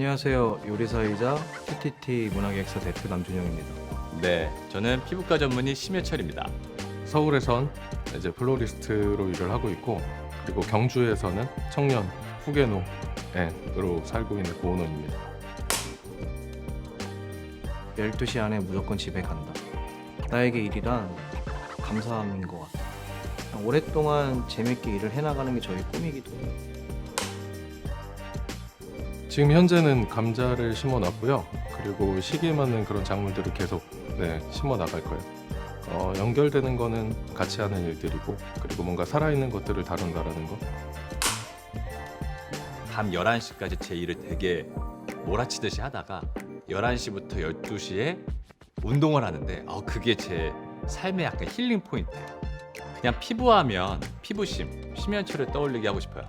안녕하세요. 요리사이자 TTT 문화기획사 대표 남준영입니다. 네, 저는 피부과 전문의 심해철입니다. 서울에선 이제 플로리스트로 일을 하고 있고 그리고 경주에서는 청년 후계노로 살고 있는 고은원입니다. 12시 안에 무조건 집에 간다. 나에게 일이란 감사함인 것 같아. 오랫동안 재밌게 일을 해나가는 게 저희 꿈이기도 해요. 지금 현재는 감자를 심어놨고요. 그리고 시기에 맞는 그런 작물들을 계속 네, 심어 나갈 거예요. 어, 연결되는 거는 같이 하는 일들이고 그리고 뭔가 살아있는 것들을 다룬다라는 거. 밤 11시까지 제 일을 되게 몰아치듯이 하다가 11시부터 12시에 운동을 하는데 어, 그게 제 삶의 약간 힐링 포인트예요. 그냥 피부하면 피부심, 심연초를 떠올리게 하고 싶어요.